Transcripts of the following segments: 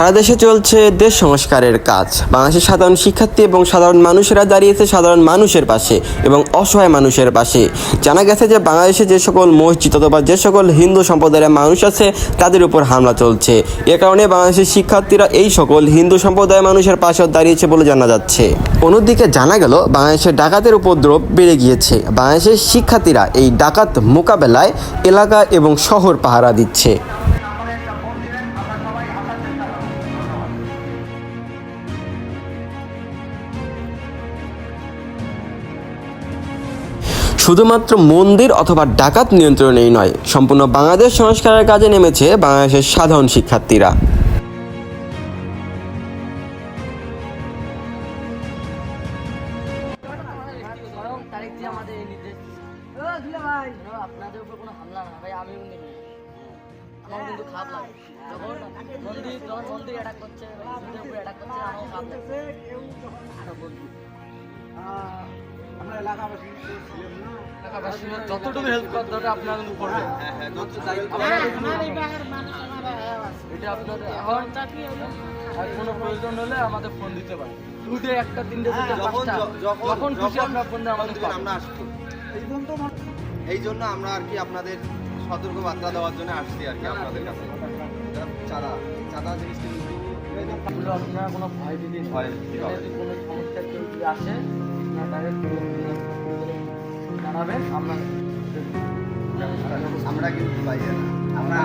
সারা দেশে চলছে দেশ সংস্কারের কাজ। বাংলাদেশের সাধারণ শিক্ষার্থী এবং সাধারণ মানুষেরা দাঁড়িয়েছে সাধারণ মানুষের পাশে এবং অসহায় মানুষের পাশে। জানা গেছে যে বাংলাদেশে যে সকল মসজিদ অথবা যে সকল হিন্দু সম্প্রদায়ের মানুষ আছে, তাদের উপর হামলা চলছে। এ কারণে বাংলাদেশের শিক্ষার্থীরা এই সকল হিন্দু সম্প্রদায়ের মানুষের পাশেও দাঁড়িয়েছে বলে জানা যাচ্ছে। অন্যদিকে জানা গেল, বাংলাদেশের ডাকাতের উপদ্রব বেড়ে গিয়েছে। বাংলাদেশের শিক্ষার্থীরা এই ডাকাত মোকাবেলায় এলাকা এবং শহর পাহারা দিচ্ছে। শুধুমাত্র মন্দির অথবা ডাকাত নিয়ন্ত্রণেই নয়, সম্পূর্ণ বাংলাদেশ সংস্কারের কাজে নেমেছে বাংলাদেশের সাধারণ শিক্ষার্থীরা। বলছি যতটুকু হেল্প করার দরকার আপনারা করবেন এটা আপনাদের এখন আর কোনো প্রয়োজন হলে আমাদের ফোন দিতে পারেন। দুটো একটা তিনটে পাঁচটা। যখন খুশি আপনার ফোন দিয়ে আমাদের আমরা আসব এই জন্য আমরা আর কি আপনাদের সতর্ক বার্তা দেওয়ার জন্য আসছি আর কি আপনাদের কাছে। চাঁদা চাঁদা জিনিসটা আপনারা কোনো ভয় দিদিন ভয় দিতে হবে না। যদি কোনো সমস্যা কেউ আসে ডাইরেক্ট জানাবেন আমরা আমরা কিন্তু বাইরে আমরা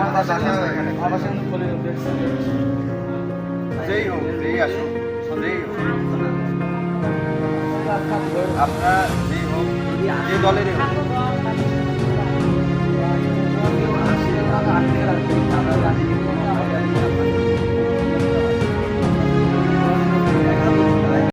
যেই হোক যেই আসুক যেই হোক। আপনারা যেই হোক যে দলেরই হোক। আসে তারা আটকে রাখবে তারা রাজি